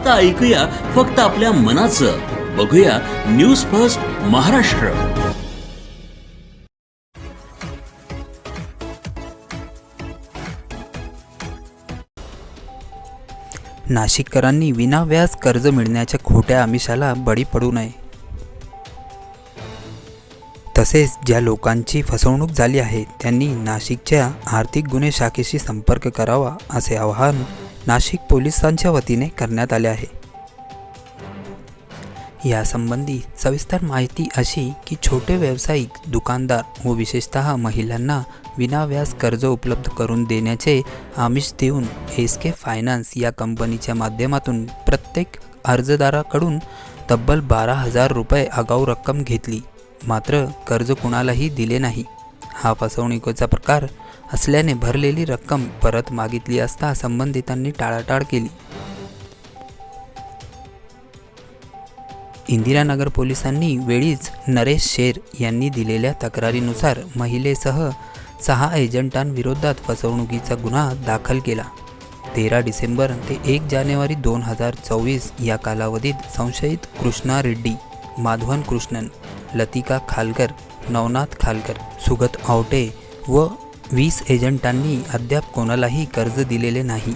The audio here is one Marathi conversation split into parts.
आता ऐकूया फक्त आपल्या मनाचं. बघूया न्यूज फर्स्ट महाराष्ट्र. नाशिककरांनी विनाव्याज कर्ज मिळण्याच्या खोट्या आमिषाला बळी पडू नये. तसेच ज्या लोकांची फसवणूक झाली आहे त्यांनी नाशिकच्या आर्थिक गुन्हे शाखेशी संपर्क करावा असे आवाहन नाशिक पोलिसांच्या वतीने करण्यात आले आहे. यासंबंधी सविस्तर माहिती अशी की छोटे व्यावसायिक दुकानदार व विशेषतः महिलांना विनाव्याज कर्ज उपलब्ध करून देण्याचे आमिष देऊन एस के फायनान्स या कंपनीच्या माध्यमातून प्रत्येक अर्जदाराकडून तब्बल बारा हजार रुपये आगाऊ रक्कम घेतली. मात्र कर्ज कुणालाही दिले नाही. हा फसवणुकीचा प्रकार असल्याने भरलेली रक्कम परत मागितली असता संबंधितांनी टाळाटाळ केली. इंदिरानगर पोलिसांनी वेळीच नरेश शेर यांनी दिलेल्या तक्रारीनुसार महिलेसह सहा एजंटांविरोधात फसवणुकीचा गुन्हा दाखल केला. तेरा डिसेंबर ते एक जानेवारी दोन हजार चोवीस या कालावधीत संशयित कृष्णा रेड्डी माधवन कृष्णन लतिका खालकर नवनाथ खालकर सुगत आवटे व वीस एजंटांनी अद्याप कोणालाही कर्ज दिलेले नाही.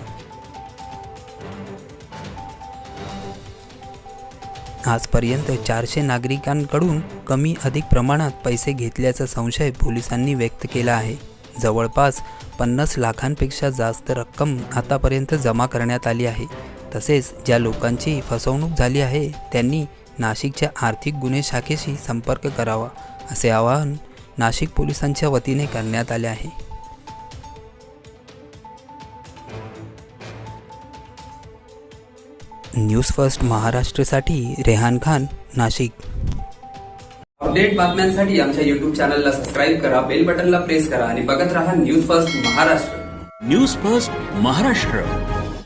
आजपर्यंत चारशे नागरिकांकडून कमी अधिक प्रमाणात पैसे घेतल्याचा संशय पोलिसांनी व्यक्त केला आहे. जवळपास पन्नास लाखांपेक्षा जास्त रक्कम आतापर्यंत जमा करण्यात आली आहे. तसेच ज्या लोकांची फसवणूक झाली आहे त्यांनी नाशिकच्या आर्थिक गुन्हे शाखेशी संपर्क करावा असे आवाहन नाशिक पोलिसांच्या वतीने करण्यात आले आहे. न्यूज फर्स्ट महाराष्ट्रसाठी रेहान खान नाशिक. अपडेट बातम्यांसाठी आमच्या युट्यूब चॅनलला सबस्क्राईब करा बेल बटनला प्रेस करा आणि बघत राहा News First Maharashtra. News First Maharashtra.